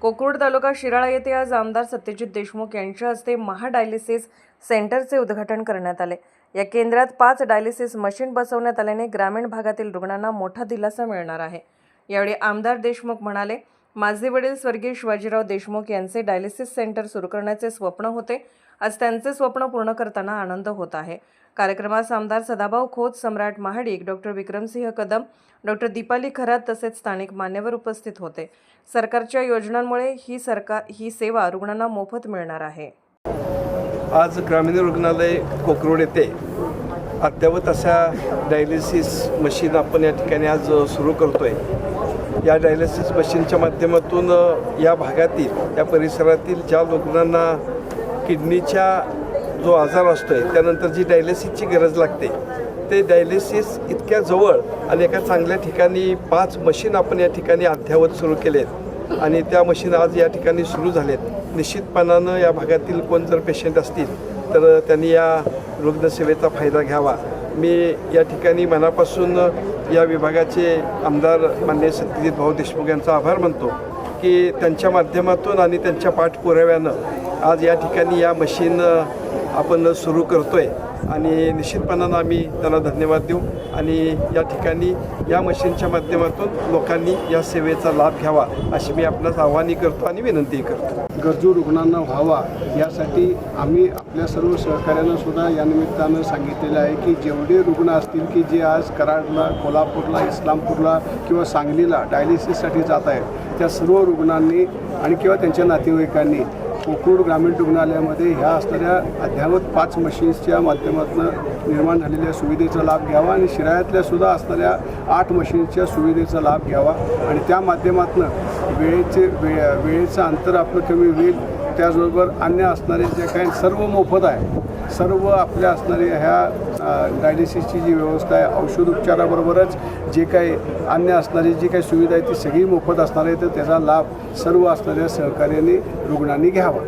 कोकरूड तालुका शिराळा येथे आज आमदार सत्यजित देशमुख यांच्या हस्ते महाडायलिसिस सेंटरचे उद्घाटन करण्यात आले. या केंद्रात पाच डायलिसिस मशीन बसवण्यात आल्याने ग्रामीण भागातील रुग्णांना मोठा दिलासा मिळणार आहे. यावेळी आमदार देशमुख म्हणाले माझे वडील स्वर्गीय शिवाजीराव देशमुख यांचे डायलिसिस सेंटर सुरू करण्याचे स्वप्न होते. आज त्यांचे स्वप्न पूर्ण करताना आनंद होत आहे. कार्यक्रमास आमदार सदाभाऊ खोत सम्राट महाडिक डॉक्टर विक्रमसिंह कदम डॉक्टर दीपाली खरात तसेच स्थानिक मान्यवर उपस्थित होते. सरकारच्या योजनांमुळे ही सरकार ही सेवा रुग्णांना मोफत मिळणार आहे. आज ग्रामीण रुग्णालय कोकरोड येथे अद्ययावत अशा डायलिसिस मशीन आपण या ठिकाणी आज सुरू करतो आहे या डायलिसिस मशीनच्या माध्यमातून या भागातील या परिसरातील ज्या रुग्णांना किडनीच्या जो आजार असतो आहे त्यानंतर जी डायलिसिसची गरज लागते ते डायलिसिस इतक्या जवळ आणि एका चांगल्या ठिकाणी पाच मशीन आपण या ठिकाणी अद्ययावत सुरू केले आहेत आणि त्या मशीन आज या ठिकाणी सुरू झालेत. निश्चितपणानं या भागातील कोण जर पेशंट असतील तर त्यांनी या रुग्णसेवेचा फायदा घ्यावा. मी या ठिकाणी मनापासून या विभागाचे आमदार माननीय सत्यजित भाऊ देशमुख यांचा आभार मानतो की त्यांच्या माध्यमातून आणि त्यांच्या पाठपुराव्यानं आज या ठिकाणी या मशीन आपण सुरू करतो आहे आणि निश्चितपणानं आम्ही त्याला धन्यवाद देऊ. आणि या ठिकाणी या मशीनच्या माध्यमातून लोकांनी या सेवेचा लाभ घ्यावा अशी मी आपणास आव्हानही करतो आणि विनंतीही करतो. गरजू रुग्णांना व्हावा यासाठी आम्ही आपल्या सर्व सहकाऱ्यांना सुद्धा या निमित्तानं सांगितलेलं आहे की जेवढे रुग्ण असतील की जे आज कराडला कोल्हापूरला इस्लामपूरला किंवा सांगलीला डायलिसिससाठी जात आहेत त्या सर्व रुग्णांनी आणि किंवा त्यांच्या नातेवाईकांनी कोकरूड ग्रामीण रुग्णालयामध्ये ह्या असणाऱ्या अद्ययावत पाच मशीन्सच्या माध्यमातून निर्माण झालेल्या सुविधेचा लाभ घ्यावा आणि शिरायातल्या सुद्धा असणाऱ्या आठ मशीन्सच्या सुविधेचा लाभ घ्यावा. आणि त्या माध्यमातून वेळेचे वे वेळेचं अंतर आपलं कमी होईल. त्याचबरोबर अन्य असणारे जे काही सर्व मोफत आहे सर्व आपल्या असणाऱ्या ह्या डायलिसिसची जी व्यवस्था आहे औषध उपचाराबरोबरच जे काही अन्य असणारी जी काही सुविधा आहे ती सगळी मोफत असणार आहे तर त्याचा लाभ सर्व असणाऱ्या सहकार्याने रुग्णांनी घ्यावा.